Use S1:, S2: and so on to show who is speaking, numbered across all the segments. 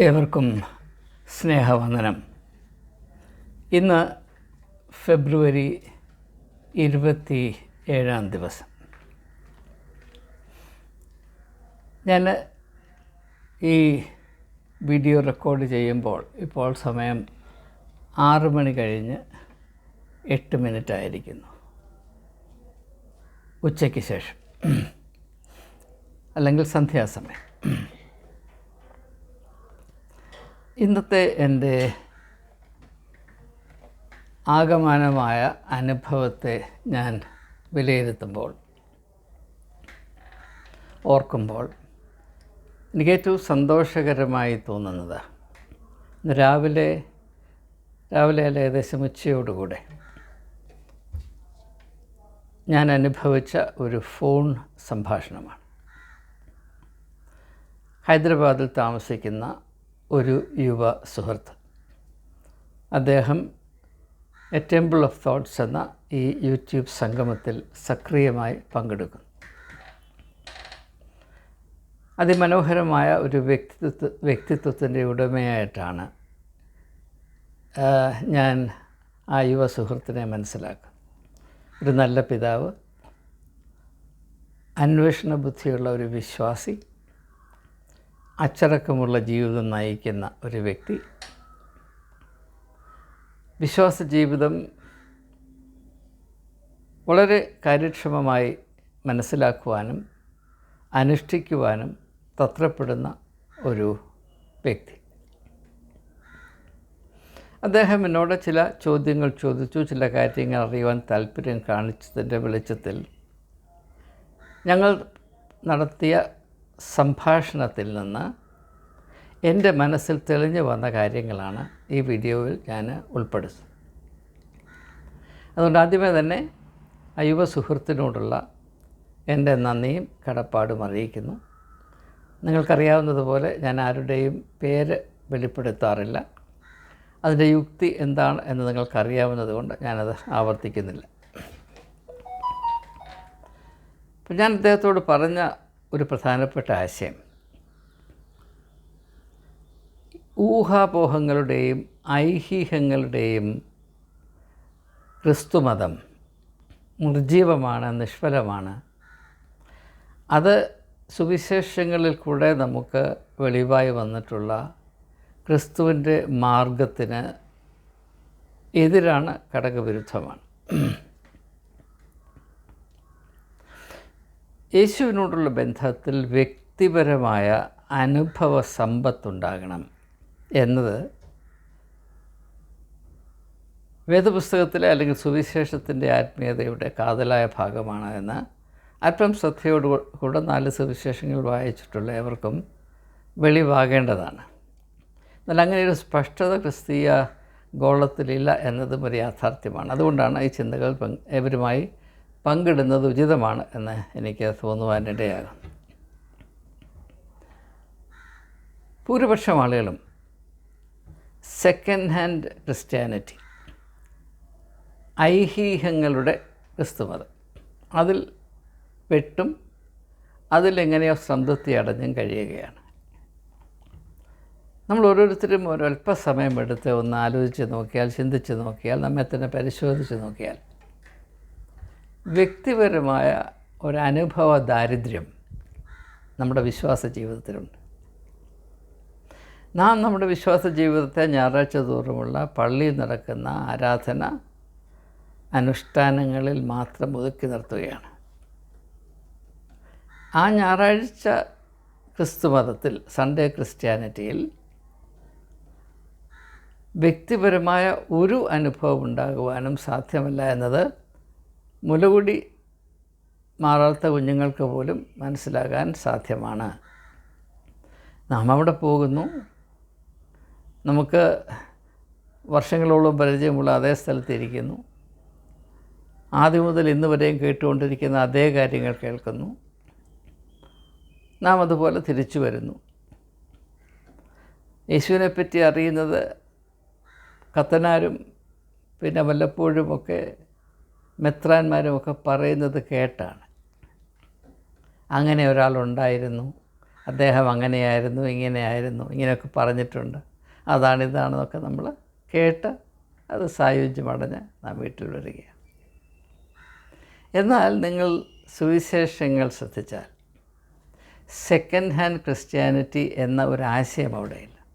S1: ഏവർക്കും സ്നേഹവന്ദനം. ഇന്ന് ഫെബ്രുവരി ഇരുപത്തി ഏഴാം ദിവസം. ഞാൻ ഈ വീഡിയോ റെക്കോർഡ് ചെയ്യുമ്പോൾ ഇപ്പോൾ സമയം ആറ് മണി കഴിഞ്ഞ് എട്ട് മിനിറ്റ് ആയിരിക്കുന്നു. ഉച്ചയ്ക്ക് ശേഷം. അല്ലെങ്കിൽ സന്ധ്യാസമയം. ഇന്നത്തെ എന്റെ ആകമാനമായ അനുഭവത്തെ ഞാൻ വിലയിരുത്തുമ്പോൾ ഓർക്കുമ്പോൾ എനിക്ക് ഏറ്റവും സന്തോഷകരമായി തോന്നുന്നത് രാവിലെ രാവിലെ അല്ല ഏകദേശം ഉച്ചയോടുകൂടെ ഞാൻ അനുഭവിച്ച ഒരു ഫോൺ സംഭാഷണമാണ്. ഹൈദരാബാദിൽ താമസിക്കുന്ന ഒരു യുവ സുഹൃത്ത്. അദ്ദേഹം എ ടെമ്പിൾ ഓഫ് തോട്ട്സ് എന്ന ഈ യൂട്യൂബ് സംഗമത്തിൽ സക്രിയമായി പങ്കെടുക്കുന്നു. അതിമനോഹരമായ ഒരു വ്യക്തിത്വ വ്യക്തിത്വത്തിന്റെ ഉടമയായിട്ടാണ് ഞാൻ ആ യുവ സുഹൃത്തിനെ മനസ്സിലാക്കുക ഒരു നല്ല പിതാവ് അന്വേഷണ ബുദ്ധിയുള്ള ഒരു വിശ്വാസി അച്ചടക്കമുള്ള ജീവിതം നയിക്കുന്ന ഒരു വ്യക്തി. വിശ്വാസ ജീവിതം വളരെ കാര്യക്ഷമമായി മനസ്സിലാക്കുവാനും അനുഷ്ഠിക്കുവാനും തത്രപ്പെടുന്ന ഒരു വ്യക്തി. അദ്ദേഹം എന്നോട് ചില ചോദ്യങ്ങൾ ചോദിച്ചു ചില കാര്യങ്ങൾ അറിയുവാൻ താല്പര്യം കാണിച്ചതിന്റെ വെളിച്ചത്തിൽ ഞങ്ങൾ നടത്തിയ സംഭാഷണത്തിൽ നിന്ന് എന്റെ മനസ്സിൽ തെളിഞ്ഞു വന്ന കാര്യങ്ങളാണ് ഈ വീഡിയോയിൽ ഞാൻ ഉൾപ്പെടുത്തുന്നത്. അതുകൊണ്ട് ആദ്യമേ തന്നെ ആ യുവ സുഹൃത്തിനോടുള്ള എന്റെ നന്ദിയും കടപ്പാടും അറിയിക്കുന്നു. നിങ്ങൾക്കറിയാവുന്നതുപോലെ ഞാൻ ആരുടെയും പേര് വെളിപ്പെടുത്താറില്ല. അതിന്റെ യുക്തി എന്താണ് എന്ന് നിങ്ങൾക്കറിയാവുന്നത് കൊണ്ട് ഞാനത് ആവർത്തിക്കുന്നില്ല. ഞാൻ അദ്ദേഹത്തോട് പറഞ്ഞ ഒരു പ്രധാനപ്പെട്ട ആശയം. ഊഹാപോഹങ്ങളുടെയും ഐഹിഹങ്ങളുടെയും ക്രിസ്തുമതം നിർജീവമാണ് നിഷ്ഫലമാണ്. അത് സുവിശേഷങ്ങളിൽ കൂടെ നമുക്ക് വെളിവായി വന്നിട്ടുള്ള ക്രിസ്തുവിന്റെ മാർഗത്തിന് എതിരാണ് ഘടകവിരുദ്ധമാണ് യേശുവിനോടുള്ള ബന്ധത്തിൽ വ്യക്തിപരമായ അനുഭവ സമ്പത്തുണ്ടാകണം എന്നത് വേദപുസ്തകത്തിലെ അല്ലെങ്കിൽ സുവിശേഷത്തിന്റെ ആത്മീയതയുടെ കാതലായ ഭാഗമാണ് എന്ന് അല്പം ശ്രദ്ധയോട് കൂടെ നാല് സുവിശേഷങ്ങൾ വായിച്ചിട്ടുള്ള ഏവർക്കും വെളിവാകേണ്ടതാണ്. എന്നാൽ അങ്ങനെ ഒരു സ്പഷ്ടത ക്രിസ്തീയ ഗോളത്തിലില്ല എന്നതും ഒരു യാഥാർത്ഥ്യമാണ്. അതുകൊണ്ടാണ് ഈ ചിന്തകൾ ഏവരുമായി പങ്കിടുന്നത് ഉചിതമാണ് എന്ന് എനിക്ക് തോന്നുവാനിടയാകും. ഭൂരിപക്ഷം ആളുകളും സെക്കൻഡ് ഹാൻഡ് ക്രിസ്ത്യാനിറ്റി ഐഹീഹങ്ങളുടെ ക്രിസ്തുമതം. അതിൽ വെട്ടും അതിലെങ്ങനെയോ സംതൃപ്തി അടഞ്ഞും കഴിയുകയാണ്. നമ്മൾ ഓരോരുത്തരും ഒരല്പസമയം എടുത്ത് ഒന്ന് ആലോചിച്ച് നോക്കിയാൽ ചിന്തിച്ച് നോക്കിയാൽ നമ്മെ തന്നെ പരിശോധിച്ച് നോക്കിയാൽ വ്യക്തിപരമായ ഒരനുഭവ ദാരിദ്ര്യം നമ്മുടെ വിശ്വാസ ജീവിതത്തിലുണ്ട്. നാം നമ്മുടെ വിശ്വാസ ജീവിതത്തെ ഞായറാഴ്ച തോറുമുള്ള പള്ളിയിൽ നടക്കുന്ന ആരാധന അനുഷ്ഠാനങ്ങളിൽ മാത്രം ഒതുക്കി നിർത്തുകയാണ്. ആ ഞായറാഴ്ച ക്രിസ്തുമതത്തിൽ സൺഡേ ക്രിസ്ത്യാനിറ്റിയിൽ വ്യക്തിപരമായ ഒരു അനുഭവം ഉണ്ടാകുവാനും സാധ്യമല്ല എന്നത് മുലകുടി മാറാത്ത കുഞ്ഞുങ്ങൾക്ക് പോലും മനസ്സിലാകാൻ സാധ്യമാണ്. നാം അവിടെ പോകുന്നു. നമുക്ക് വർഷങ്ങളോളം പരിചയമുള്ള അതേ സ്ഥലത്തിരിക്കുന്നു ആദ്യം മുതൽ ഇന്ന് വരെയും കേട്ടുകൊണ്ടിരിക്കുന്ന അതേ കാര്യങ്ങൾ കേൾക്കുന്നു. നാം അതുപോലെ തിരിച്ചു വരുന്നു. യേശുവിനെപ്പറ്റി അറിയുന്നത് കത്തനാരും പിന്നെ വല്ലപ്പോഴുമൊക്കെ മെത്രാന്മാരുമൊക്കെ പറയുന്നത് കേട്ടാണ്. അങ്ങനെ ഒരാളുണ്ടായിരുന്നു. അദ്ദേഹം അങ്ങനെയായിരുന്നു ഇങ്ങനെയായിരുന്നു ഇങ്ങനെയൊക്കെ പറഞ്ഞിട്ടുണ്ട്. അതാണ് ഇതാണെന്നൊക്കെ നമ്മൾ കേട്ട് അത് സായുജ്യമടഞ്ഞ് നാം വീട്ടിൽ വരികയാണ്. എന്നാൽ നിങ്ങൾ സുവിശേഷങ്ങൾ ശ്രദ്ധിച്ചാൽ സെക്കൻഡ് ഹാൻഡ് ക്രിസ്ത്യാനിറ്റി എന്ന ഒരു ആശയം അവിടെയില്ല.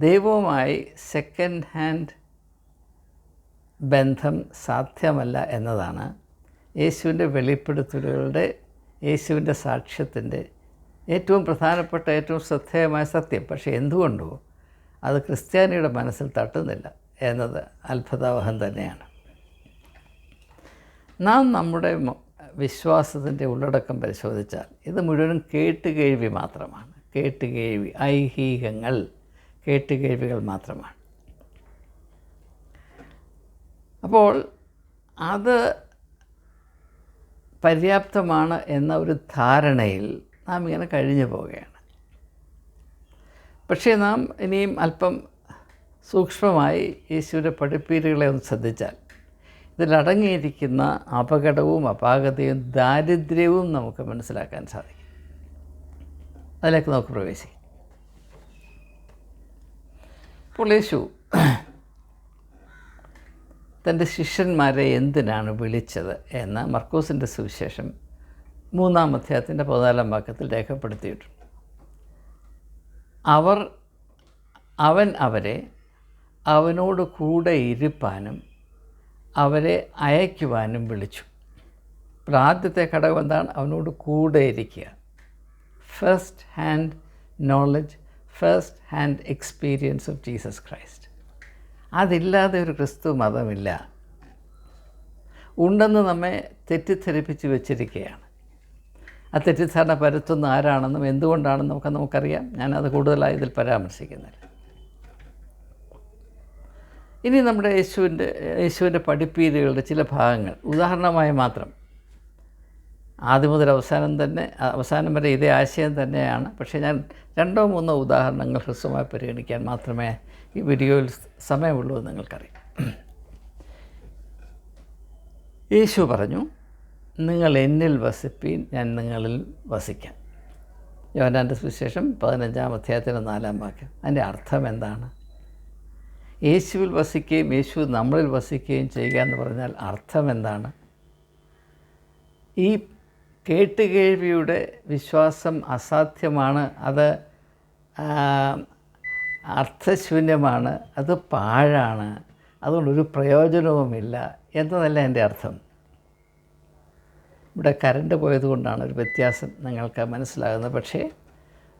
S1: ദൈവവുമായി സെക്കൻഡ് ഹാൻഡ് ബന്ധം സാധ്യമല്ല എന്നതാണ് യേശുവിന്റെ വെളിപ്പെടുത്തലുകളുടെ യേശുവിന്റെ സാക്ഷ്യത്തിന്റെ ഏറ്റവും പ്രധാനപ്പെട്ട ഏറ്റവും ശ്രദ്ധേയമായ സത്യം. പക്ഷേ എന്തുകൊണ്ടോ അത് ക്രിസ്ത്യാനിയുടെ മനസ്സിൽ തട്ടുന്നില്ല എന്നത് അത്ഭുതാവഹം തന്നെയാണ്. നാം നമ്മുടെ വിശ്വാസത്തിന്റെ ഉള്ളടക്കം പരിശോധിച്ചാൽ ഇത് മുഴുവനും കേട്ടുകേഴ്വി മാത്രമാണ്. കേട്ടുകേഴ്വി ഐഹികങ്ങൾ കേട്ടുകേഴ്വികൾ മാത്രമാണ്. അപ്പോൾ അത് പര്യാപ്തമാണ് എന്ന ഒരു ധാരണയിൽ നാം ഇങ്ങനെ കഴിഞ്ഞു പോവുകയാണ്. പക്ഷേ നാം ഇനിയും അല്പം സൂക്ഷ്മമായി യേശുവിന്റെ പഠിപ്പീരുകളെ ഒന്ന് ശ്രദ്ധിച്ചാൽ ഇതിലടങ്ങിയിരിക്കുന്ന അപകടവും അപാകതയും ദാരിദ്ര്യവും നമുക്ക് മനസ്സിലാക്കാൻ സാധിക്കും. അതിലേക്ക് നമുക്ക് പ്രവേശിക്കാം. അപ്പോൾ യേശു തന്റെ ശിഷ്യന്മാരെ എന്തിനാണ് വിളിച്ചത് എന്ന് മർക്കോസിന്റെ സുവിശേഷം മൂന്നാം അധ്യായത്തിന്റെ പതിനാലാം വാക്യത്തിൽ രേഖപ്പെടുത്തിയിട്ടുണ്ട്. അവർ അവൻ അവരെ അവനോട് കൂടെ ഇരുപ്പാനും അവരെ അയക്കുവാനും വിളിച്ചു. അപ്പോൾ ആദ്യത്തെ ഘടകം എന്താണ്? അവനോട് കൂടെ ഇരിക്കുക. First hand knowledge first hand experience of Jesus Christ അതില്ലാതെ ഒരു ക്രിസ്തു മതമില്ല. ഉണ്ടെന്ന് നമ്മെ തെറ്റിദ്ധരിപ്പിച്ച് വെച്ചിരിക്കുകയാണ്. ആ തെറ്റിദ്ധാരണ പരത്തുന്ന ആരാണെന്നും എന്തുകൊണ്ടാണെന്നും നമുക്ക് നമുക്കറിയാം. ഞാനത് കൂടുതലായി ഇതിൽ പരാമർശിക്കുന്നില്ല. ഇനി നമ്മുടെ യേശുവിന്റെ യേശുവിന്റെ പഠിപ്പീരുകളുടെ ചില ഭാഗങ്ങൾ. ഉദാഹരണമായി മാത്രം. ആദ്യം മുതൽ അവസാനം തന്നെ അവസാനം വരെ ഇതേ ആശയം തന്നെയാണ്. പക്ഷേ ഞാൻ രണ്ടോ മൂന്നോ ഉദാഹരണങ്ങൾ ഹ്രസ്വമായി പരിഗണിക്കാൻ മാത്രമേ ഈ വീഡിയോയിൽ സമയമുള്ളൂ എന്ന് നിങ്ങൾക്കറിയാം. യേശു പറഞ്ഞു നിങ്ങൾ എന്നിൽ വസിപ്പീൻ ഞാൻ നിങ്ങളിൽ വസിക്കാം. യോനാന്റെ സുവിശേഷം പതിനഞ്ചാം അധ്യായത്തിന്റെ നാലാം വാക്യം. അതിന്റെ അർത്ഥം എന്താണ്? യേശുവിൽ വസിക്കുകയും യേശു നമ്മളിൽ വസിക്കുകയും ചെയ്യുക എന്ന് പറഞ്ഞാൽ അർത്ഥം എന്താണ്? ഈ കേട്ടുകേഴ്വിയുടെ വിശ്വാസം അസാധ്യമാണ്. അത് അർത്ഥശൂന്യമാണ് അത് പാഴാണ് അതുകൊണ്ടൊരു പ്രയോജനവുമില്ല എന്നതല്ല എന്റെ അർത്ഥം. ഇവിടെ കരണ്ട് പോയതുകൊണ്ടാണ് ഒരു വ്യത്യാസം നിങ്ങൾക്ക് മനസ്സിലാകുന്നത്. പക്ഷേ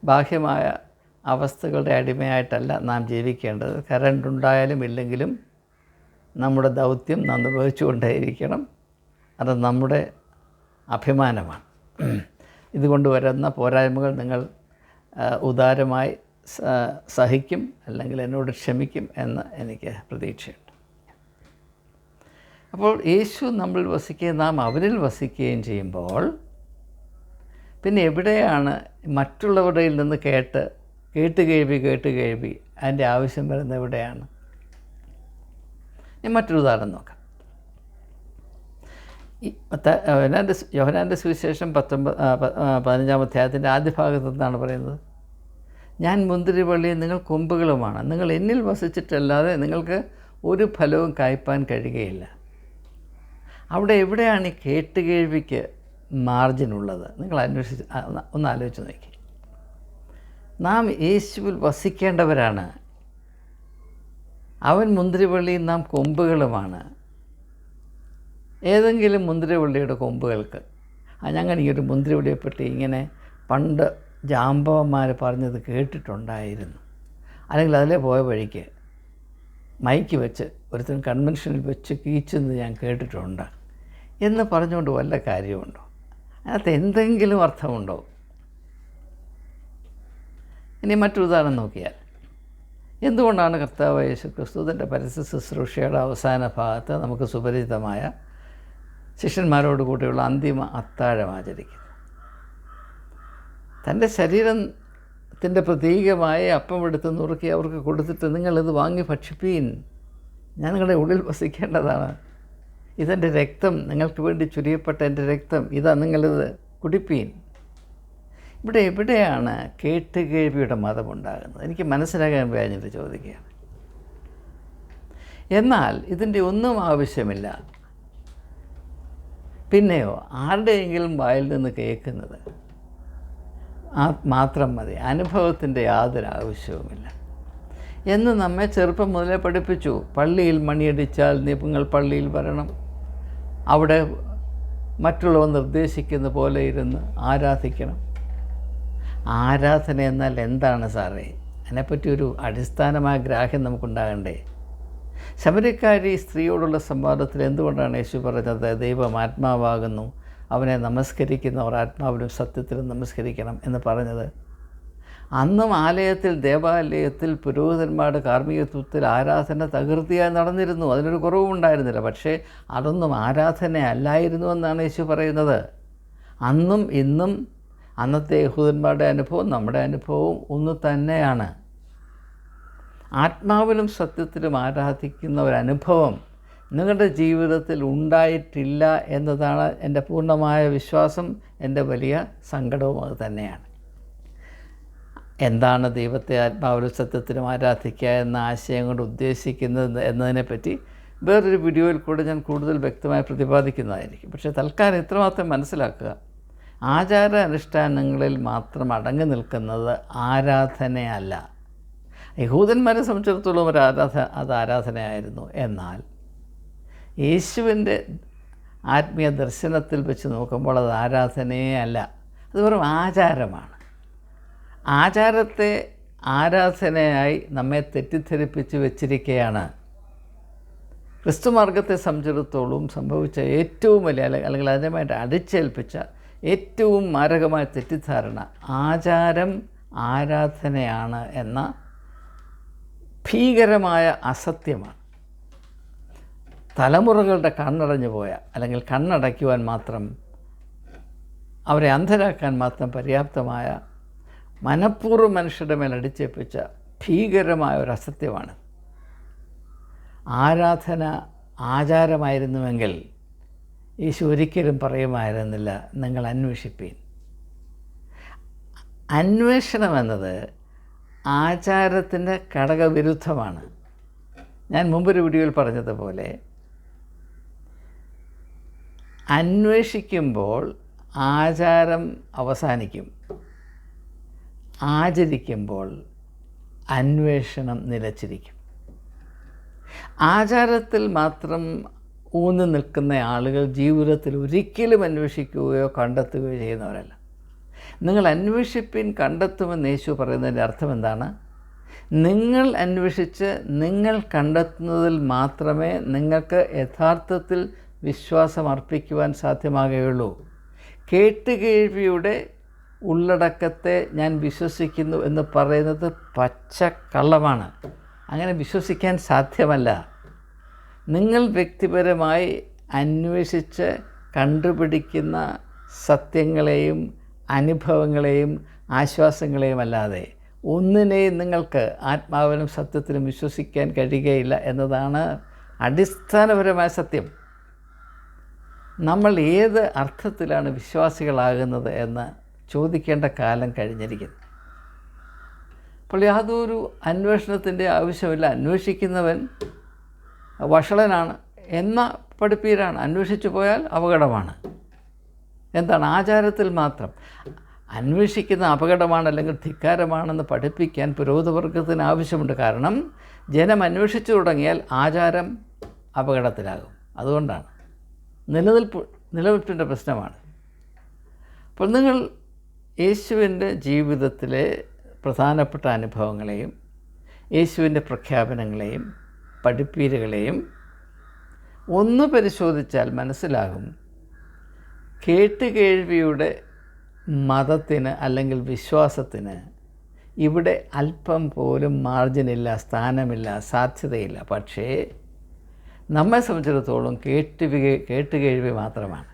S1: ബാഹ്യമായ അവസ്ഥകളുടെ അടിമയായിട്ടല്ല നാം ജീവിക്കേണ്ടത്. കരണ്ട് ഉണ്ടായാലും ഇല്ലെങ്കിലും നമ്മുടെ ദൗത്യം നാം നിർവഹിച്ചുകൊണ്ടേയിരിക്കണം അത് നമ്മുടെ അഭിമാനമാണ്. ഇതുകൊണ്ട് വരുന്ന പോരായ്മകൾ നിങ്ങൾ ഉദാരമായി സഹിക്കും അല്ലെങ്കിൽ എന്നോട് ക്ഷമിക്കും എന്ന് എനിക്ക് പ്രതീക്ഷയുണ്ട്. അപ്പോൾ യേശു നമ്മൾ വസിക്കുകയും നാം അവരിൽ വസിക്കുകയും ചെയ്യുമ്പോൾ പിന്നെ എവിടെയാണ് മറ്റുള്ളവരുടെ നിന്ന് കേട്ട് കേട്ട് കേൾവി കേട്ട് കേൾവി അതിന്റെ ആവശ്യം വരുന്നത് എവിടെയാണ്? ഞാൻ മറ്റൊരു ഉദാഹരണം നോക്കാം. യോഹന്നാന്റെ സു- സുവിശേഷം പത്തൊമ്പത് പതിനഞ്ചാം അധ്യായത്തിന്റെ ആദ്യ ഭാഗത്ത് എന്താണ് പറയുന്നത്? ഞാൻ മുന്തിരിവള്ളിയും നിങ്ങൾ കൊമ്പുകളുമാണ്. നിങ്ങൾ എന്നിൽ വസിച്ചിട്ടല്ലാതെ നിങ്ങൾക്ക് ഒരു ഫലവും കായ്പാൻ കഴിയുകയില്ല. അവിടെ എവിടെയാണ് ഈ കേട്ടുകേഴ്വിക്ക് മാർജിൻ ഉള്ളത്? നിങ്ങൾ അന്വേഷിച്ച് ഒന്ന് ഒന്ന് ആലോചിച്ച് നോക്കി. നാം യേശുവിൽ വസിക്കേണ്ടവരാണ്. അവൻ മുന്തിരിവള്ളിയും നാം കൊമ്പുകളുമാണ്. ഏതെങ്കിലും മുന്തിരിവള്ളിയുടെ കൊമ്പുകൾക്ക് ആ ഞങ്ങൾ ഈ ഒരു മുന്തിരിവള്ളിയെപ്പറ്റി ഇങ്ങനെ പണ്ട് ജാമ്പവന്മാർ പറഞ്ഞത് കേട്ടിട്ടുണ്ടായിരുന്നു. അല്ലെങ്കിൽ അതിലെ പോയ വഴിക്ക് മൈക്ക് വെച്ച് ഒരുത്തൻ കൺവെൻഷനിൽ വെച്ച് കീച്ചെന്ന് ഞാൻ കേട്ടിട്ടുണ്ട്. എന്ന് പറഞ്ഞുകൊണ്ട് വല്ല കാര്യമുണ്ടോ? അതിനകത്ത് എന്തെങ്കിലും അർത്ഥമുണ്ടോ? ഇനി മറ്റൊരു ഉദാഹരണം നോക്കിയാൽ എന്തുകൊണ്ടാണ് കർത്താവ് യേശു ക്രിസ്തു തന്റെ പരസ്യ ശുശ്രൂഷയുടെ അവസാന ഭാഗത്ത് നമുക്ക് സുപരിചിതമായ ശിഷ്യന്മാരോട് കൂടിയുള്ള അന്തിമ അത്താഴം ആചരിക്കുന്നത്? തന്റെ ശരീരത്തിന്റെ പ്രതീകമായ അപ്പം എടുത്ത് നുറുക്കി അവർക്ക് കൊടുത്തിട്ട് നിങ്ങളിത് വാങ്ങി ഭക്ഷിപ്പീൻ. ഞാൻ നിങ്ങളുടെ ഉള്ളിൽ വസിക്കേണ്ടതാണ്. ഇതെന്റെ രക്തം നിങ്ങൾക്ക് വേണ്ടി ചുരിയപ്പെട്ട എന്റെ രക്തം ഇതാ നിങ്ങളിത് കുടിപ്പീൻ. ഇവിടെ എവിടെയാണ് കേട്ടുകേൾവിയുടെ മതമുണ്ടാകുന്നത്? എനിക്ക് മനസ്സിലാക്കാൻ കഴിഞ്ഞിട്ട് ചോദിക്കുകയാണ്. എന്നാൽ ഇതിന്റെ ഒന്നും ആവശ്യമില്ല. പിന്നെയോ ആരുടെയെങ്കിലും വായിൽ നിന്ന് കേൾക്കുന്നത് ആ മാത്രം മതി. അനുഭവത്തിന്റെ യാതൊരു ആവശ്യവുമില്ല. എന്ന് നമ്മെ ചെറുപ്പം മുതലേ പഠിപ്പിച്ചു. പള്ളിയിൽ മണിയടിച്ചാൽ നിങ്ങൾ പള്ളിയിൽ വരണം. അവിടെ മറ്റുള്ളവർ നിർദ്ദേശിക്കുന്ന പോലെ ഇരുന്ന് ആരാധിക്കണം. ആരാധന എന്നാൽ എന്താണ് സാറേ? അതിനെപ്പറ്റി ഒരു അടിസ്ഥാനമായ ഗ്രാഹ്യം നമുക്കുണ്ടാകണ്ടേ? ശബരിക്കാരി സ്ത്രീയോടുള്ള സംവാദത്തിൽ എന്തുകൊണ്ടാണ് യേശു പറഞ്ഞത്? ദൈവം ആത്മാവാകുന്നു. അവനെ നമസ്കരിക്കുന്നവർ ആത്മാവിലും സത്യത്തിലും നമസ്കരിക്കണം എന്ന് പറഞ്ഞത്. അന്നും ആലയത്തിൽ ദേവാലയത്തിൽ പുരോഹിതന്മാരുടെ കാർമ്മികത്വത്തിൽ ആരാധന തകൃതിയായി നടന്നിരുന്നു. അതിനൊരു കുറവുണ്ടായിരുന്നില്ല പക്ഷേ അതൊന്നും ആരാധന അല്ലായിരുന്നു എന്നാണ് യേശു പറയുന്നത്. അന്നും ഇന്നും അന്നത്തെ യഹൂദന്മാരുടെ അനുഭവം നമ്മുടെ അനുഭവവും ഒന്ന് തന്നെയാണ്. ആത്മാവിലും സത്യത്തിലും ആരാധിക്കുന്ന ഒരനുഭവം നിങ്ങളുടെ ജീവിതത്തിൽ ഉണ്ടായിട്ടില്ല എന്നതാണ് എന്റെ പൂർണമായ വിശ്വാസം എന്റെ വലിയ സങ്കടവും അത് തന്നെയാണ്. എന്താണ് ദൈവത്തെ ആത്മാവിലും സത്യത്തിനും ആരാധിക്കുക എന്ന ആശയം കൊണ്ട് ഉദ്ദേശിക്കുന്നത് എന്നതിനെപ്പറ്റി വേറൊരു വീഡിയോയിൽ കൂടെ ഞാൻ കൂടുതൽ വ്യക്തമായി പ്രതിപാദിക്കുന്നതായിരിക്കും. പക്ഷേ തൽക്കാലം ഇത്രമാത്രം മനസ്സിലാക്കുക. ആചാര അനുഷ്ഠാനങ്ങളിൽ മാത്രം അടങ്ങി നിൽക്കുന്നത് ആരാധനയല്ല. യഹൂദന്മാരെ സംബന്ധിച്ചിടത്തോളം ഒരു ആരാധ അത് ആരാധനയായിരുന്നു. എന്നാൽ യേശുവിന്റെ ആത്മീയ ദർശനത്തിൽ വെച്ച് നോക്കുമ്പോൾ അത് ആരാധനയേ അല്ല. അത് വെറും ആചാരമാണ്. ആചാരത്തെ ആരാധനയായി നമ്മെ തെറ്റിദ്ധരിപ്പിച്ച് വെച്ചിരിക്കുകയാണ് ക്രിസ്തുമാർഗത്തെ സംബന്ധിച്ചിടത്തോളം സംഭവിച്ച ഏറ്റവും വലിയ അല്ലെങ്കിൽ അതിനുമായിട്ട് അടിച്ചേൽപ്പിച്ച ഏറ്റവും മാരകമായ തെറ്റിദ്ധാരണ ആചാരം ആരാധനയാണ് എന്ന ഭീകരമായ അസത്യമാണ്. തലമുറകളുടെ കണ്ണടഞ്ഞു പോയ അല്ലെങ്കിൽ കണ്ണടയ്ക്കുവാൻ മാത്രം അവരെ അന്ധരാക്കാൻ മാത്രം പര്യാപ്തമായ മനഃപൂർവം മനുഷ്യരുടെ മേൽ അടിച്ചേൽപ്പിച്ച ഭീകരമായ ഒരു അസത്യമാണ്. ആരാധന ആചാരമായിരുന്നുവെങ്കിൽ ഈശോ ഒരിക്കലും പറയുമായിരുന്നില്ല നിങ്ങൾ അന്വേഷിപ്പീൻ. അന്വേഷണം എന്നത് ആചാരത്തിന്റെ ഘടകവിരുദ്ധമാണ്. ഞാൻ മുമ്പൊരു വീഡിയോയിൽ പറഞ്ഞതുപോലെ അന്വേഷിക്കുമ്പോൾ ആചാരം അവസാനിക്കും. ആചരിക്കുമ്പോൾ അന്വേഷണം നിലച്ചിരിക്കും. ആചാരത്തിൽ മാത്രം ഊന്ന് നിൽക്കുന്ന ആളുകൾ ജീവിതത്തിൽ ഒരിക്കലും അന്വേഷിക്കുകയോ കണ്ടെത്തുകയോ ചെയ്യുന്നവരല്ല. നിങ്ങൾ അന്വേഷിപ്പിൻ കണ്ടെത്തുമെന്ന് യേശു പറയുന്നതിന്റെ അർത്ഥം എന്താണ്? നിങ്ങൾ അന്വേഷിച്ച് നിങ്ങൾ കണ്ടെത്തുന്നതിൽ മാത്രമേ നിങ്ങൾക്ക് യഥാർത്ഥത്തിൽ വിശ്വാസം അർപ്പിക്കുവാൻ സാധ്യമാകുകയുള്ളൂ. കേട്ടുകേഴ്വിയുടെ ഉള്ളടക്കത്തെ ഞാൻ വിശ്വസിക്കുന്നു എന്ന് പറയുന്നത് പച്ച കള്ളമാണ് അങ്ങനെ വിശ്വസിക്കാൻ സാധ്യമല്ല. നിങ്ങൾ വ്യക്തിപരമായി അന്വേഷിച്ച് കണ്ടുപിടിക്കുന്ന സത്യങ്ങളെയും അനുഭവങ്ങളെയും ആശ്വാസങ്ങളെയും അല്ലാതെ ഒന്നിനെയും നിങ്ങൾക്ക് ആത്മാവിനും സത്യത്തിനും വിശ്വസിക്കാൻ കഴിയുകയില്ല എന്നതാണ് അടിസ്ഥാനപരമായ സത്യം. നമ്മൾ ഏത് അർത്ഥത്തിലാണ് വിശ്വാസികളാകുന്നത് എന്ന് ചോദിക്കേണ്ട കാലം കഴിഞ്ഞിരിക്കുന്നു. അപ്പോൾ യാതൊരു അന്വേഷണത്തിന്റെ ആവശ്യമില്ല അന്വേഷിക്കുന്നവൻ വഷളനാണ് എന്ന പഠിപ്പീരാണ്. അന്വേഷിച്ചു പോയാൽ അപകടമാണ്. എന്താണ്? ആചാരത്തിൽ മാത്രം. അന്വേഷിക്കുന്ന അപകടമാണ് അല്ലെങ്കിൽ ധിക്കാരമാണെന്ന് പഠിപ്പിക്കാൻ പുരോഹിതവർഗത്തിന് ആവശ്യമുണ്ട്. കാരണം ജനം അന്വേഷിച്ചു തുടങ്ങിയാൽ ആചാരം അപകടത്തിലാകും. അതുകൊണ്ടാണ്. നിലനിൽപ്പ് നിലനിൽപ്പിന്റെ പ്രശ്നമാണ്. അപ്പോൾ നിങ്ങൾ യേശുവിന്റെ ജീവിതത്തിലെ പ്രധാനപ്പെട്ട അനുഭവങ്ങളെയും യേശുവിന്റെ പ്രഖ്യാപനങ്ങളെയും പഠിപ്പീരുകളെയും ഒന്ന് പരിശോധിച്ചാൽ മനസ്സിലാകും. കേട്ടുകേഴ്വിയുടെ മതത്തിന് അല്ലെങ്കിൽ വിശ്വാസത്തിന് ഇവിടെ അല്പം പോലും മാർജിനില്ല സ്ഥാനമില്ല സാധ്യതയില്ല. പക്ഷേ നമ്മെ സംബന്ധിച്ചിടത്തോളം കേട്ട് കേട്ട് കേൾവി മാത്രമാണ്.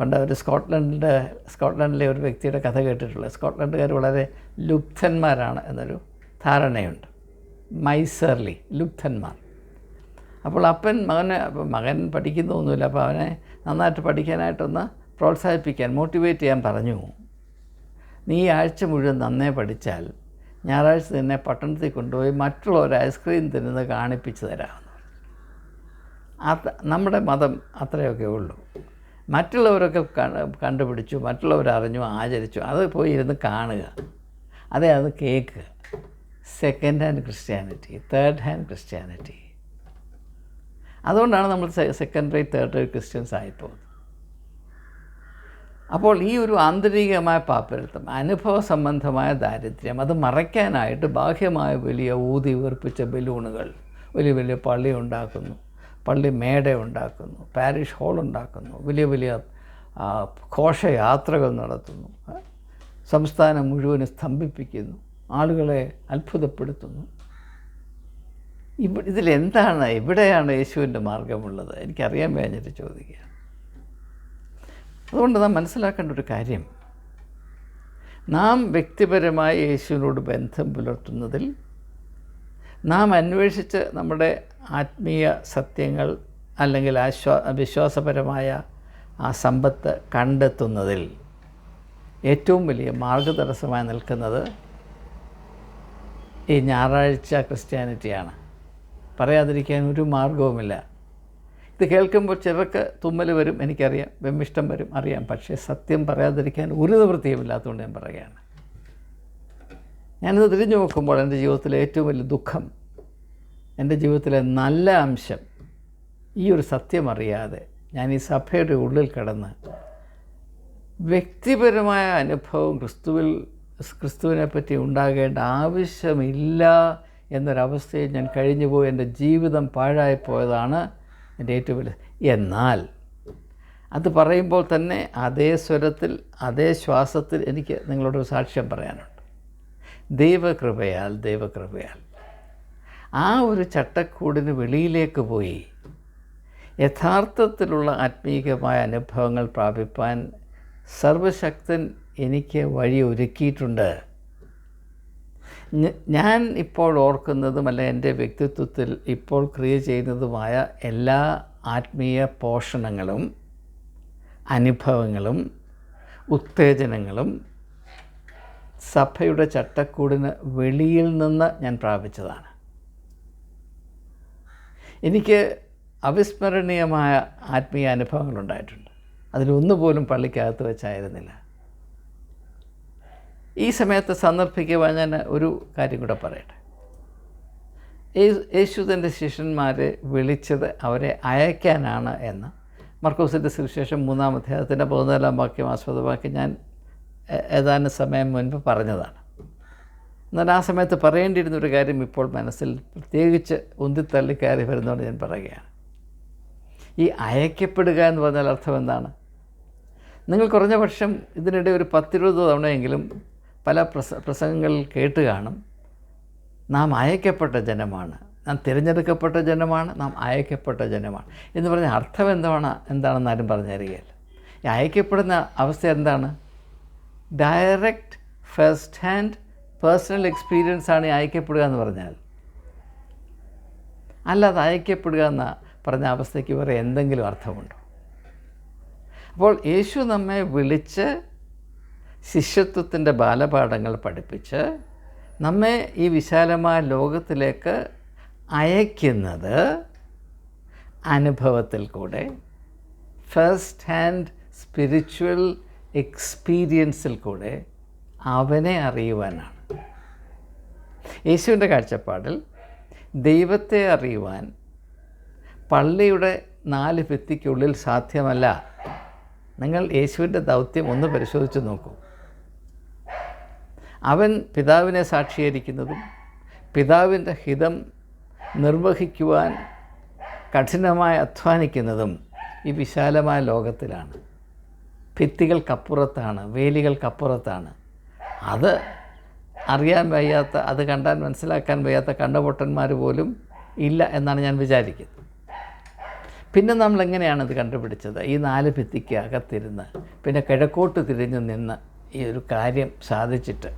S1: പണ്ട് ഒരു സ്കോട്ട്ലൻഡിന്റെ സ്കോട്ട്ലൻഡിലെ ഒരു വ്യക്തിയുടെ കഥ കേട്ടിട്ടുള്ളത്. സ്കോട്ട്ലൻഡുകാർ വളരെ ലുപ്തന്മാരാണ് എന്നൊരു ധാരണയുണ്ട്. മൈസർലി ലുപ്തന്മാർ. അപ്പോൾ അപ്പൻ മകനെ മകൻ പഠിക്കുന്നൊന്നുമില്ല. അപ്പോൾ അവനെ നന്നായിട്ട് പഠിക്കാനായിട്ടൊന്ന് പ്രോത്സാഹിപ്പിക്കാൻ മോട്ടിവേറ്റ് ചെയ്യാൻ പറഞ്ഞു. നീ ഈ ആഴ്ച മുഴുവൻ നന്നേ പഠിച്ചാൽ ഞായറാഴ്ച തന്നെ പട്ടണത്തിൽ കൊണ്ടുപോയി മറ്റുള്ളവർ ഐസ്ക്രീം തിന്നുന്നത് കാണിപ്പിച്ച് തരാമെന്ന് അത് നമ്മുടെ മതം അത്രയൊക്കെ ഉള്ളൂ. മറ്റുള്ളവരൊക്കെ കണ്ടുപിടിച്ചു മറ്റുള്ളവരറിഞ്ഞു ആചരിച്ചു അത് പോയി ഇരുന്ന് കാണുക. അതെ അത് കേൾക്കുക. Second hand Christianity third hand Christianity അതുകൊണ്ടാണ് നമ്മൾ സെക്കൻഡറി തേർഡ് ക്രിസ്ത്യൻസ് ആയിപ്പോകുന്നത്. അപ്പോൾ ഈ ഒരു ആന്തരികമായ പാപ്പരത്വം അനുഭവ സംബന്ധമായ ദാരിദ്ര്യം അത് മറയ്ക്കാനായിട്ട് ബാഹ്യമായ വലിയ ഊതി വീർപ്പിച്ച ബലൂണുകൾ വലിയ വലിയ പള്ളി ഉണ്ടാക്കുന്നു. പള്ളി മേട ഉണ്ടാക്കുന്നു പാരിഷ് ഹാൾ ഉണ്ടാക്കുന്നു വലിയ വലിയ ഘോഷയാത്രകൾ നടത്തുന്നു സംസ്ഥാനം മുഴുവനും സ്തംഭിപ്പിക്കുന്നു ആളുകളെ അത്ഭുതപ്പെടുത്തുന്നു. ഇവ ഇതിലെന്താണ് എവിടെയാണ് യേശുവിന്റെ മാർഗമുള്ളത്? എനിക്കറിയാൻ വേണ്ടിയിട്ട് ചോദിക്കുക അതുകൊണ്ട് നാം മനസ്സിലാക്കേണ്ട ഒരു കാര്യം നാം വ്യക്തിപരമായി യേശുവിനോട് ബന്ധം പുലർത്തുന്നതിൽ നാം അന്വേഷിച്ച് നമ്മുടെ ആത്മീയ സത്യങ്ങൾ അല്ലെങ്കിൽ ആശ്വാ വിശ്വാസപരമായ ആ സമ്പത്ത് കണ്ടെത്തുന്നതിൽ ഏറ്റവും വലിയ മാർഗതടസ്സമായി നിൽക്കുന്നത് ഈ ഞായറാഴ്ച ക്രിസ്ത്യാനിറ്റിയാണ്. പറയാതിരിക്കാൻ ഒരു മാർഗവുമില്ല. ഇത് കേൾക്കുമ്പോൾ ചിലർക്ക് തുമ്മൽ വരും എനിക്കറിയാം വെമ്മിഷ്ടം വരും അറിയാം. പക്ഷേ സത്യം പറയാതിരിക്കാൻ ഒരു നിവൃത്തിയുമില്ലാത്തതുകൊണ്ട് ഞാൻ പറയുകയാണ്. ഞാനിത് തിരിഞ്ഞു നോക്കുമ്പോൾ എന്റെ ജീവിതത്തിലെ ഏറ്റവും വലിയ ദുഃഖം എന്റെ ജീവിതത്തിലെ നല്ല അംശം ഈ ഒരു സത്യം അറിയാതെ ഞാൻ ഈ സഭയുടെ ഉള്ളിൽ കിടന്ന് വ്യക്തിപരമായ അനുഭവം ക്രിസ്തുവിൽ ക്രിസ്തുവിനെ പറ്റി ഉണ്ടാകേണ്ട ആവശ്യമില്ല എന്നൊരവസ്ഥയിൽ ഞാൻ കഴിഞ്ഞു പോയി എന്റെ ജീവിതം പാഴായിപ്പോയതാണ് എന്റെ ഏറ്റവും വലിയ എന്നാൽ അത് പറയുമ്പോൾ തന്നെ അതേ സ്വരത്തിൽ അതേ ശ്വാസത്തിൽ എനിക്ക് നിങ്ങളോടൊരു സാക്ഷ്യം പറയാനുണ്ട്. ദൈവകൃപയാൽ ദൈവകൃപയാൽ. ആ ഒരു ചട്ടക്കൂടിന് വെളിയിലേക്ക് പോയി. യഥാർത്ഥത്തിലുള്ള ആത്മീയമായ അനുഭവങ്ങൾ പ്രാപിപ്പാൻ സർവശക്തൻ എനിക്ക് വഴി ഒരുക്കിയിട്ടുണ്ട്. ഞാൻ ഇപ്പോൾ ഓർക്കുന്നതും അല്ല എന്റെ വ്യക്തിത്വത്തിൽ ഇപ്പോൾ ക്രിയ ചെയ്യുന്നതുമായ എല്ലാ ആത്മീയ പോഷണങ്ങളും അനുഭവങ്ങളും ഉത്തേജനങ്ങളും സഭയുടെ ചട്ടക്കൂടിന് വെളിയിൽ നിന്ന് ഞാൻ പ്രാപിച്ചതാണ്. എനിക്ക് അവിസ്മരണീയമായ ആത്മീയ അനുഭവങ്ങൾ അനുഭവങ്ങളുണ്ടായിട്ടുണ്ട് അതിലൊന്നുപോലും പള്ളിക്കകത്ത് വെച്ചായിരുന്നില്ല. ഈ സമയത്ത് സന്ദർഭിക്കുവാൻ ഞാൻ ഒരു കാര്യം കൂടെ പറയട്ടെ. യേശു- യേശു തന്റെ ശിഷ്യന്മാരെ വിളിച്ചത് അവരെ അയക്കാനാണ് എന്ന്. മർക്കോസിന്റെ സുവിശേഷം മൂന്നാം അധ്യായത്തിന്റെ പതിനാലാം വാക്യം ആസ്പദമാക്കി ഞാൻ ഏതാനും സമയം മുൻപ് പറഞ്ഞതാണ്. എന്നാൽ ആ സമയത്ത് പറയേണ്ടിയിരുന്ന ഒരു കാര്യം ഇപ്പോൾ മനസ്സിൽ പ്രത്യേകിച്ച് ഉന്തിത്തള്ളി കയറി വരുന്നതുകൊണ്ട് ഞാൻ പറയുകയാണ്. ഈ അയക്കപ്പെടുക എന്ന് പറഞ്ഞാൽ അർത്ഥം എന്താണ് നിങ്ങൾ കുറഞ്ഞ പക്ഷം ഇതിനിടെ ഒരു പത്തിരുപത് തവണയെങ്കിലും പല പ്രസ പ്രസംഗങ്ങളിൽ കേട്ട് കാണും. നാം അയക്കപ്പെട്ട ജനമാണ്. നാം തിരഞ്ഞെടുക്കപ്പെട്ട ജനമാണ്. നാം അയക്കപ്പെട്ട ജനമാണ്. എന്ന് പറഞ്ഞ അർത്ഥം എന്താണ്? എന്താണെന്ന് ആരും പറഞ്ഞു തരികയില്ല ഈ അയക്കപ്പെടുന്ന അവസ്ഥ എന്താണ്? Direct first hand personal experience ആണ് അയക്കപ്പെടുക എന്ന് പറഞ്ഞാൽ. അല്ലാതെ അയക്കപ്പെടുക എന്ന പറഞ്ഞ അവസ്ഥയ്ക്ക് വേറെ എന്തെങ്കിലും അർത്ഥമുണ്ടോ? അപ്പോൾ യേശു നമ്മെ വിളിച്ച് ശിഷ്യത്വത്തിന്റെ ബാലപാഠങ്ങൾ പഠിപ്പിച്ച് നമ്മെ ഈ വിശാലമായ ലോകത്തിലേക്ക് അയക്കുന്നത് അനുഭവത്തിൽ കൂടെ ഫസ്റ്റ് ഹാൻഡ് സ്പിരിച്വൽ എക്സ്പീരിയൻസിൽ കൂടെ അവനെ അറിയുവാനാണ്. യേശുവിന്റെ കാഴ്ചപ്പാടിൽ ദൈവത്തെ അറിയുവാൻ പള്ളിയുടെ നാല് ഭിത്തിക്കുള്ളിൽ സാധ്യമല്ല. നിങ്ങൾ യേശുവിന്റെ ദൗത്യം ഒന്ന് പരിശോധിച്ച് നോക്കൂ. അവൻ പിതാവിനെ സാക്ഷീകരിക്കുന്നതും പിതാവിന്റെ ഹിതം നിർവഹിക്കുവാൻ കഠിനമായി അധ്വാനിക്കുന്നതും ഈ വിശാലമായ ലോകത്തിലാണ്. ഭിത്തികൾക്കപ്പുറത്താണ് വേലികൾക്കപ്പുറത്താണ്. അത് അറിയാൻ വയ്യാത്ത അത് കണ്ടാൻ മനസ്സിലാക്കാൻ വയ്യാത്ത കണ്ടപൊട്ടന്മാർ പോലും ഇല്ല എന്നാണ് ഞാൻ വിചാരിക്കുന്നത്. പിന്നെ നമ്മൾ എങ്ങനെയാണ് ഇത് കണ്ടുപിടിച്ചത്? ഈ നാല് ഭിത്തിക്ക് അകത്തിരുന്ന് പിന്നെ കിഴക്കോട്ട് തിരിഞ്ഞു നിന്ന് ഈ ഒരു കാര്യം സാധിച്ചിട്ട്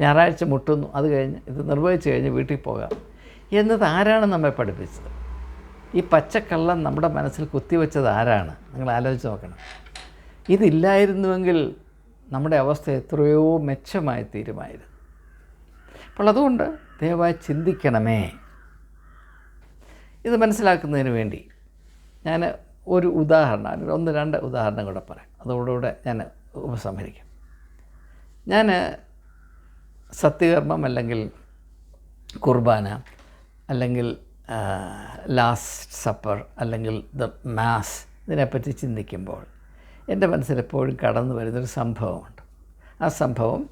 S1: ഞായറാഴ്ച മുട്ടുന്നു. അത് കഴിഞ്ഞ് ഇത് നിർവഹിച്ച് കഴിഞ്ഞ് വീട്ടിൽ പോകാം. എന്നത് ആരാണ് നമ്മെ പഠിപ്പിച്ചത്? ഈ പച്ചക്കള്ളം നമ്മുടെ മനസ്സിൽ കുത്തിവെച്ചത് ആരാണ്? നിങ്ങൾ ആലോചിച്ച് നോക്കണം. ഇതില്ലായിരുന്നുവെങ്കിൽ നമ്മുടെ അവസ്ഥ എത്രയോ മെച്ചമായി തീരുമായിരുന്നു. അപ്പോൾ അതുകൊണ്ട് ദയവായി ചിന്തിക്കണമേ. ഇത് മനസ്സിലാക്കുന്നതിന് വേണ്ടി ഞാൻ ഒരു ഉദാഹരണം ഒന്ന് രണ്ട് ഉദാഹരണം കൂടെ പറയാം. അതോടുകൂടെ ഞാൻ ഉപസംഹരിക്കും. ഞാൻ സത്യകർമ്മം അല്ലെങ്കിൽ കുർബാന അല്ലെങ്കിൽ ലാസ്റ്റ് സപ്പർ അല്ലെങ്കിൽ ദ മാസ് ഇതിനെപ്പറ്റി ചിന്തിക്കുമ്പോൾ എന്റെ മനസ്സിലെപ്പോഴും കടന്നു വരുന്നൊരു സംഭവമുണ്ട്. ആ സംഭവം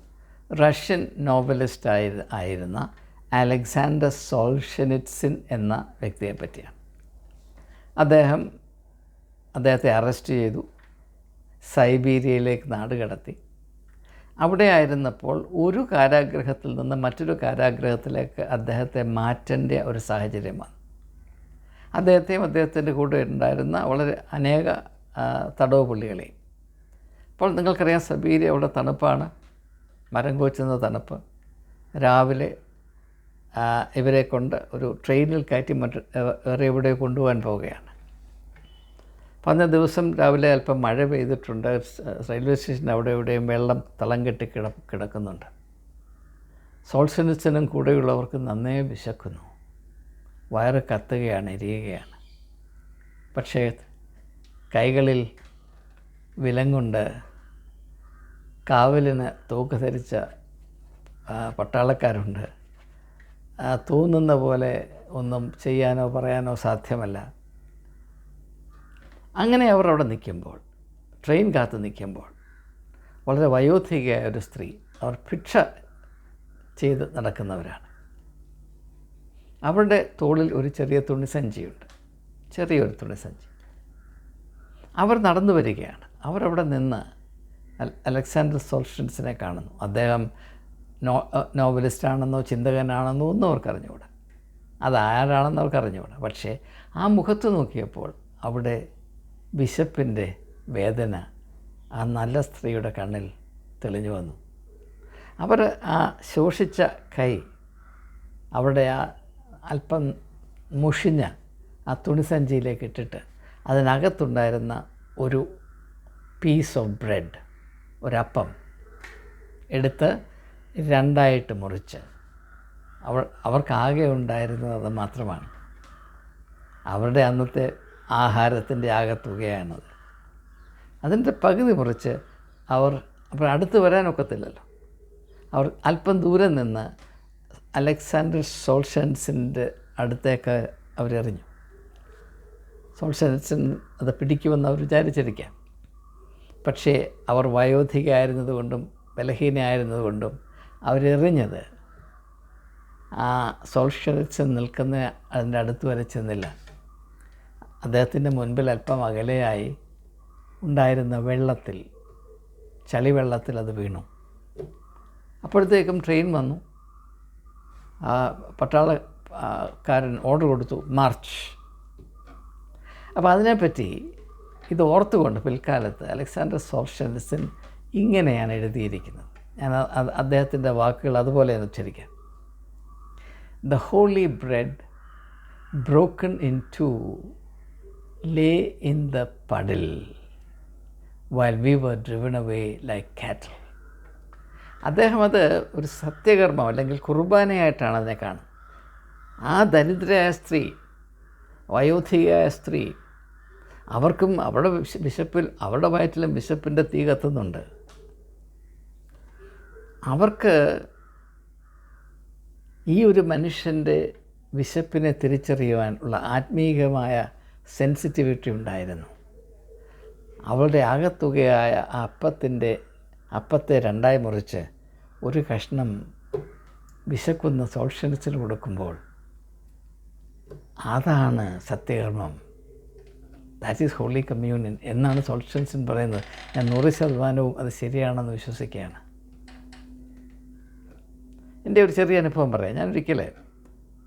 S1: റഷ്യൻ നോവലിസ്റ്റ് ആയി ആയിരുന്ന അലക്സാണ്ടർ സോൾഷനിറ്റ്സിൻ എന്ന വ്യക്തിയെ പറ്റിയാണ്. അദ്ദേഹം അദ്ദേഹത്തെ അറസ്റ്റ് ചെയ്തു സൈബീരിയയിലേക്ക് നാട് കടത്തി. അവിടെ ആയിരുന്നപ്പോൾ ഒരു കാരാഗ്രഹത്തിൽ നിന്ന് മറ്റൊരു കാരാഗ്രഹത്തിലേക്ക് അദ്ദേഹത്തെ മാറ്റേണ്ട ഒരു സാഹചര്യം വന്നു. അദ്ദേഹത്തെയും അദ്ദേഹത്തിന്റെ കൂടെ ഉണ്ടായിരുന്ന വളരെ അനേക തടവ് പുള്ളികളെയും അപ്പോൾ നിങ്ങൾക്കറിയാം സബീരി അവിടെ തണുപ്പാണ്. മരം കോച്ചുന്ന തണുപ്പ്. രാവിലെ ഇവരെ കൊണ്ട് ഒരു ട്രെയിനിൽ കയറ്റി മറ്റ് വേറെ എവിടെ കൊണ്ടുപോകാൻ പോവുകയാണ്. അപ്പോൾ അന്നേ ദിവസം രാവിലെ അല്പം മഴ പെയ്തിട്ടുണ്ട്. റെയിൽവേ സ്റ്റേഷൻ അവിടെ എവിടെയും വെള്ളം തളം കെട്ടി കിട കിടക്കുന്നുണ്ട്. സോൾസനിച്ചനും കൂടെയുള്ളവർക്ക് നന്നേ വിശക്കുന്നു. വയറ് കത്തുകയാണ് എരിയുകയാണ്. പക്ഷേ കൈകളിൽ വിലങ്ങുണ്ട്. കാവലിന് തോക്ക് ധരിച്ച പട്ടാളക്കാരുണ്ട്. തോന്നുന്ന പോലെ ഒന്നും ചെയ്യാനോ പറയാനോ സാധ്യമല്ല. അങ്ങനെ അവർ അവിടെ നിൽക്കുമ്പോൾ ട്രെയിൻ കാത്ത് നിൽക്കുമ്പോൾ വളരെ വയോധികയായ ഒരു സ്ത്രീ അവർ ഭിക്ഷ ചെയ്ത് നടക്കുന്നവരാണ്. അവരുടെ തോളിൽ ഒരു ചെറിയ തുണിസഞ്ചിയുണ്ട് ചെറിയൊരു തുണിസഞ്ചി അവർ നടന്നു വരികയാണ്. അവരവിടെ നിന്ന് അലക്സാണ്ടർ സോൾഷൻസിനെ കാണുന്നു. അദ്ദേഹം നോ നോവലിസ്റ്റാണെന്നോ ചിന്തകനാണെന്നോ ഒന്നും അവർക്കറിഞ്ഞുകൂടെ. അതാരാണെന്ന് അവർക്ക് അറിഞ്ഞുകൂടാ പക്ഷേ ആ മുഖത്ത് നോക്കിയപ്പോൾ അവിടെ വിശപ്പിന്റെ വേദന ആ നല്ല സ്ത്രീയുടെ കണ്ണിൽ തെളിഞ്ഞു വന്നു. അവർ ആ ശോഷിച്ച കൈ അവിടെ ആ അല്പം മുഷിഞ്ഞ ആ തുണിസഞ്ചിയിലേക്ക് ഇട്ടിട്ട് അതിനകത്തുണ്ടായിരുന്ന ഒരു പീസ് ഓഫ് ബ്രെഡ് ഒരപ്പം എടുത്ത് രണ്ടായിട്ട് മുറിച്ച്. അവർ അവർക്കാകെ ഉണ്ടായിരുന്നത് അത് മാത്രമാണ്. അവരുടെ അന്നത്തെ ആഹാരത്തിന്റെ ആകത്തുകയാണത്. അതിന്റെ പകുതി മുറിച്ച് അവർ അപ്പോൾ അടുത്ത് വരാനൊക്കത്തില്ലല്ലോ അവർ അല്പം ദൂരെ നിന്ന് അലക്സാണ്ടർ സോൾഷൻസിന്റെ അടുത്തേക്ക് അവരെറിഞ്ഞു. സോൾഷൻസൻ അത് പിടിക്കുമെന്ന് അവർ വിചാരിച്ചിരിക്കാം. പക്ഷേ അവർ വയോധികയായിരുന്നതുകൊണ്ടും ബലഹീനയായിരുന്നതുകൊണ്ടും അവരെറിഞ്ഞത് ആ സോൾഷൻസൻ നിൽക്കുന്ന അതിന്റെ അടുത്ത് വരെ ചെന്നില്ല. അദ്ദേഹത്തിന്റെ മുൻപിൽ അല്പം അകലെയായി ഉണ്ടായിരുന്ന വെള്ളത്തിൽ ചളിവെള്ളത്തിൽ അത് വീണു. അപ്പോഴത്തേക്കും ട്രെയിൻ വന്നു. പട്ടാളക്കാരൻ ഓർഡർ കൊടുത്തു മാർച്ച്. അപ്പോൾ അതിനെപ്പറ്റി ഇത് ഓർത്തുകൊണ്ട് പിൽക്കാലത്ത് അലക്സാണ്ടർ സോൾഷൻസിൻ ഇങ്ങനെയാണ് എഴുതിയിരിക്കുന്നത്. ഞാൻ അദ്ദേഹത്തിന്റെ വാക്കുകൾ അതുപോലെ തന്നെ ഉച്ചരിക്കാം. The holy bread broken in two lay in the puddle while we were driven away like cattle അദ്ദേഹം അത് ഒരു സത്യകർമ്മം അല്ലെങ്കിൽ കുർബാനയായിട്ടാണ് അതിനെ കാണുന്നത്. ആ ദരിദ്രയായ സ്ത്രീ വയോധികയായ സ്ത്രീ അവർക്കും അവരുടെ വിശ വിശപ്പിൽ അവരുടെ വയറ്റിലും വിശപ്പിന്റെ തീ കത്തുന്നുണ്ട്. അവർക്ക് ഈ ഒരു മനുഷ്യന്റെ വിശപ്പിനെ തിരിച്ചറിയുവാനുള്ള ആത്മീയമായ സെൻസിറ്റിവിറ്റി ഉണ്ടായിരുന്നു. അവളുടെ ആകത്തുകയായ ആ അപ്പത്തിന്റെ അപ്പത്തെ രണ്ടായി മുറിച്ച് ഒരു കഷ്ണം വിശക്കുന്ന സോൾഷൻസിന് കൊടുക്കുമ്പോൾ അതാണ് സത്യകർമ്മം. ദാറ്റ് ഈസ് ഹോളി കമ്മ്യൂണിയൻ എന്നാണ് സോൾഷൻസിൻ പറയുന്നത്. ഞാൻ നൂറ് ശതമാനവും അത് ശരിയാണെന്ന് വിശ്വസിക്കുകയാണ്. എന്റെ ഒരു ചെറിയ അനുഭവം പറയാം. ഞാൻ ഒരിക്കലേ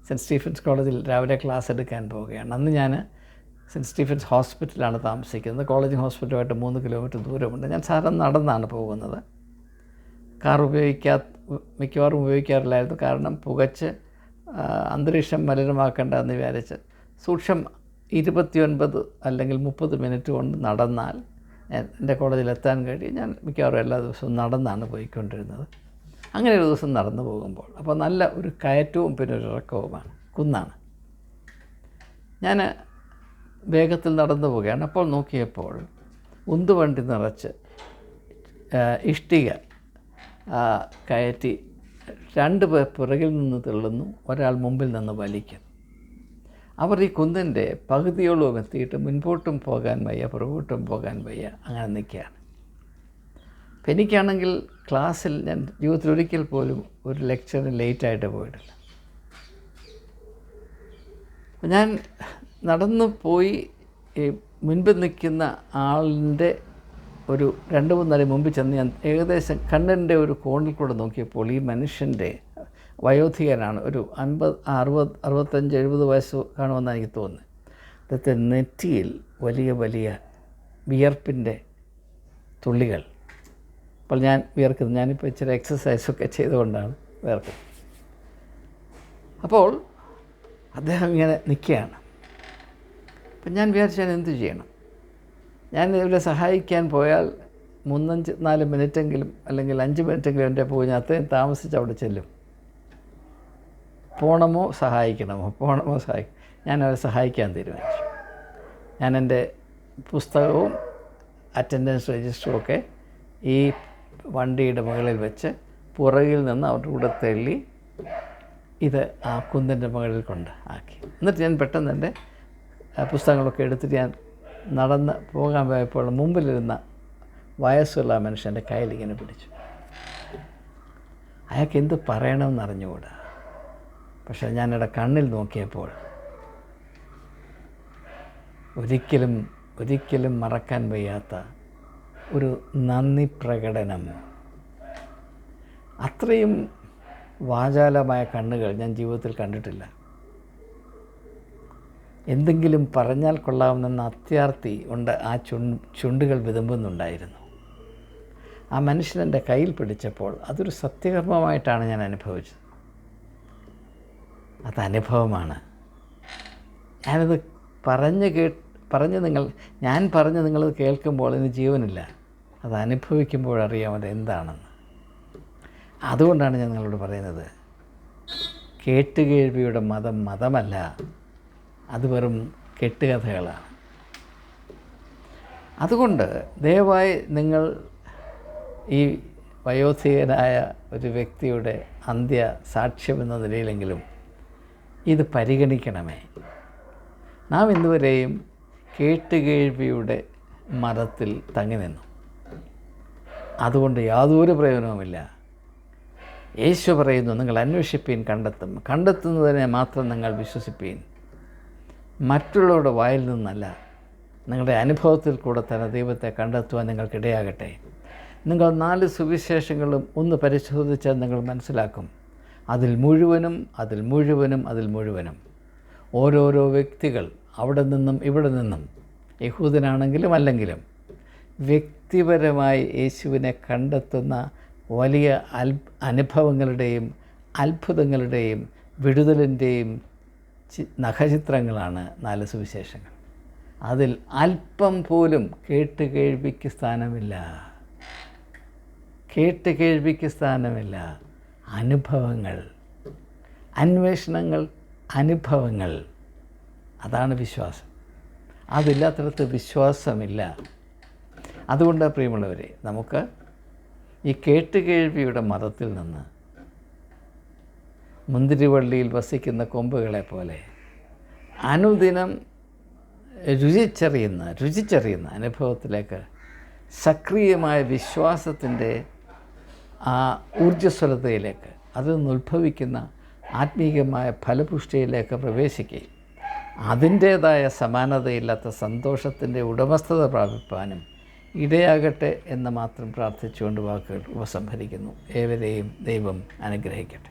S1: സെന്റ് സ്റ്റീഫൻസ് കോളേജിൽ രാവിലെ ക്ലാസ് എടുക്കാൻ പോവുകയാണ്. അന്ന് ഞാൻ സെന്റ് സ്റ്റീഫൻസ് ഹോസ്പിറ്റലാണ് താമസിക്കുന്നത്. കോളേജ് ഹോസ്പിറ്റലുമായിട്ട് മൂന്ന് കിലോമീറ്റർ ദൂരമുണ്ട്. ഞാൻ സാധാരണ നടന്നാണ് പോകുന്നത്. കാർ ഉപയോഗിക്കാ മിക്കവാറും ഉപയോഗിക്കാറില്ലായിരുന്നു. കാരണം പുകച്ച് അന്തരീക്ഷം മലിനമാക്കേണ്ട എന്ന് വിചാരിച്ച് സൂക്ഷം ഇരുപത്തിയൊൻപത് അല്ലെങ്കിൽ മുപ്പത് മിനിറ്റ് കൊണ്ട് നടന്നാൽ എന്റെ കോളേജിൽ എത്താൻ കഴിയും. ഞാൻ മിക്കവാറും എല്ലാ ദിവസവും നടന്നാണ് പോയിക്കൊണ്ടിരുന്നത്. അങ്ങനെ ഒരു ദിവസം നടന്നു പോകുമ്പോൾ അപ്പോൾ നല്ല ഒരു കയറ്റവും പിന്നെ ഒരു ഇറക്കവുമാണ്. കുന്നാണ്. ഞാൻ വേഗത്തിൽ നടന്നു പോവുകയാണ്. അപ്പോൾ നോക്കിയപ്പോൾ ഉന്തുവണ്ടി നിറച്ച് ഇഷ്ടിക കയറ്റി രണ്ട് പേർ പുറകിൽ നിന്ന് തള്ളുന്നു. ഒരാൾ മുമ്പിൽ നിന്ന് വലിക്കുന്നു. അവർ ഈ കുന്നിന്റെ പകുതിയോളം എത്തിയിട്ട് മുൻപോട്ടും പോകാൻ വയ്യ പുറകോട്ടും പോകാൻ വയ്യ. അങ്ങനെ നിൽക്കുകയാണ്. അപ്പം എനിക്കാണെങ്കിൽ ക്ലാസ്സിൽ ഞാൻ ജീവിതത്തിൽ ഒരിക്കൽ പോലും ഒരു ലെക്ചറിന് ലേറ്റായിട്ട് പോയിട്ടില്ല. ഞാൻ നടന്നു പോയി ഈ മുൻപിൽ നിൽക്കുന്ന ആളിന്റെ ഒരു രണ്ട് മൂന്നര മുമ്പ് ചെന്ന് ഞാൻ ഏകദേശം കണ്ണിന്റെ ഒരു കോണിൽ കൂടെ നോക്കിയപ്പോൾ ഈ മനുഷ്യന്റെ വയോധികനാണ്. ഒരു അൻപത് അറുപത് അറുപത്തഞ്ച് എഴുപത് വയസ്സ് കാണുമെന്നാണ് എനിക്ക് തോന്നുന്നത്. അദ്ദേഹത്തെ നെറ്റിയിൽ വലിയ വലിയ വിയർപ്പിന്റെ തുള്ളികൾ. അപ്പോൾ ഞാൻ വിയർക്കുന്നത് ഞാനിപ്പോൾ ഇച്ചിരി എക്സസൈസൊക്കെ ചെയ്തുകൊണ്ടാണ് വിയർക്കുന്നത്. അപ്പോൾ അദ്ദേഹം ഇങ്ങനെ നിൽക്കുകയാണ്. അപ്പം ഞാൻ വിചാരിച്ചാൽ എന്ത് ചെയ്യണം? ഞാൻ ഇവരെ സഹായിക്കാൻ പോയാൽ മൂന്നഞ്ച് നാല് മിനിറ്റെങ്കിലും അല്ലെങ്കിൽ അഞ്ച് മിനിറ്റെങ്കിലും എന്റെ പോയി ഞാൻ അത്രയും താമസിച്ച് അവിടെ ചെല്ലും. പോണമോ സഹായിക്കണമോ? പോണമോ സഹായിക്കും ഞാൻ അവരെ സഹായിക്കാൻ തീരുമാനിച്ചു. ഞാൻ പുസ്തകവും അറ്റൻഡൻസ് രജിസ്റ്ററും ഒക്കെ ഈ വണ്ടിയുടെ മുകളിൽ വെച്ച് പുറകിൽ നിന്ന് അവരുടെ കൂടെ തള്ളി ഇത് ആ കുന്നിന്റെ മുകളിൽ കൊണ്ട് ആക്കി. എന്നിട്ട് ഞാൻ പെട്ടെന്ന് എന്റെ പുസ്തകങ്ങളൊക്കെ എടുത്തിട്ട് ഞാൻ നടന്ന് പോകാൻ പോയപ്പോൾ മുമ്പിലിരുന്ന വയസ്സുള്ള മനുഷ്യന്റെ കയ്യിൽ ഇങ്ങനെ പിടിച്ചു. അയാൾക്ക് എന്ത് പറയണമെന്ന് അറിഞ്ഞുകൂടാ പക്ഷേ ഞാനിവിടെ കണ്ണിൽ നോക്കിയപ്പോൾ ഒരിക്കലും ഒരിക്കലും മറക്കാൻ വയ്യാത്ത ഒരു നന്ദി പ്രകടനം. അത്രയും വാചാലമായ കണ്ണുകൾ ഞാൻ ജീവിതത്തിൽ കണ്ടിട്ടില്ല. എന്തെങ്കിലും പറഞ്ഞാൽ കൊള്ളാമെന്ന അത്യാർത്തി ഉണ്ട് ആ ചുണ്ടുകൾ വിതുമ്പുന്നുണ്ടായിരുന്നു. ആ മനുഷ്യൻ എന്റെ കയ്യിൽ പിടിച്ചപ്പോൾ അതൊരു സത്യകർമ്മമായിട്ടാണ് ഞാൻ അനുഭവിച്ചത്. അത് അനുഭവമാണ് ഞാനത് പറഞ്ഞ് കേ പറഞ്ഞ് നിങ്ങൾ ഞാൻ പറഞ്ഞ് നിങ്ങളത് കേൾക്കുമ്പോൾ ഇന്ന് ജീവനില്ല. അത് അനുഭവിക്കുമ്പോഴറിയാം അത് എന്താണെന്ന്. അതുകൊണ്ടാണ് ഞാൻ നിങ്ങളോട് പറയുന്നത്. കേട്ടുകേൾവിയുടെ മതം മതമല്ല. അത് വെറും കെട്ടുകഥകളാണ്. അതുകൊണ്ട് ദയവായി നിങ്ങൾ ഈ വയോധികനായ ഒരു വ്യക്തിയുടെ അന്ത്യ സാക്ഷ്യമെന്ന നിലയിലെങ്കിലും ഇത് പരിഗണിക്കണമേ. നാം ഇന്നുവരെയും കേട്ടുകേൾവിയുടെ മരത്തിൽ തങ്ങി നിന്നു. അതുകൊണ്ട് യാതൊരു പ്രയോജനവുമില്ല. യേശു പറയുന്നു നിങ്ങൾ അന്വേഷിപ്പീൻ കണ്ടെത്തും. കണ്ടെത്തുന്നതിനെ മാത്രം നിങ്ങൾ വിശ്വസിപ്പീൻ. മറ്റുള്ളവരുടെ വായിൽ നിന്നല്ല. നിങ്ങളുടെ അനുഭവത്തിൽ കൂടെ തന്നെ ദൈവത്തെ കണ്ടെത്തുവാൻ നിങ്ങൾക്കിടയാകട്ടെ. നിങ്ങൾ നാല് സുവിശേഷങ്ങളും ഒന്ന് പരിശോധിച്ചാൽ നിങ്ങൾ മനസ്സിലാക്കും. അതിൽ മുഴുവനും അതിൽ മുഴുവനും അതിൽ മുഴുവനും. ഓരോരോ വ്യക്തികൾ അവിടെ നിന്നും ഇവിടെ നിന്നും യഹൂദനാണെങ്കിലും അല്ലെങ്കിലും വ്യക്തിപരമായി യേശുവിനെ കണ്ടെത്തുന്ന വലിയ അൽ അനുഭവങ്ങളുടെയും അത്ഭുതങ്ങളുടെയും വിടുതലിന്റെയും നഖചിത്രങ്ങളാണ് നാല് സുവിശേഷങ്ങൾ. അതിൽ അല്പം പോലും കേട്ട് കേൾവിക്ക് സ്ഥാനമില്ല. കേട്ട് കേൾവിക്ക് സ്ഥാനമില്ല. അനുഭവങ്ങൾ അന്വേഷണങ്ങൾ അനുഭവങ്ങൾ. അതാണ് വിശ്വാസം. അതില്ലാത്തടത്ത് വിശ്വാസമില്ല. അതുകൊണ്ട് പ്രിയമുള്ളവരെ നമുക്ക് ഈ കേട്ടുകേൾവിയുടെ മതത്തിൽ നിന്ന് മുന്തിരിവള്ളിയിൽ വസിക്കുന്ന കൊമ്പുകളെ പോലെ അനുദിനം രുചിച്ചറിയുന്ന രുചിച്ചറിയുന്ന അനുഭവത്തിലേക്ക് സക്രിയമായ വിശ്വാസത്തിന്റെ ആ ഊർജസ്വലതയിലേക്ക് അതിൽ നിന്ന് ഉത്ഭവിക്കുന്ന ആത്മീയമായ ഫലപുഷ്ടിയിലേക്ക് പ്രവേശിക്കുകയും അതിന്റേതായ സമാനതയില്ലാത്ത സന്തോഷത്തിന്റെ ഉടമസ്ഥത പ്രാപിപ്പാനും ഇടയാകട്ടെ എന്ന് മാത്രം പ്രാർത്ഥിച്ചുകൊണ്ട് വാക്കുകൾ ഉപസംഹരിക്കുന്നു. ഏവരെയും ദൈവം അനുഗ്രഹിക്കട്ടെ.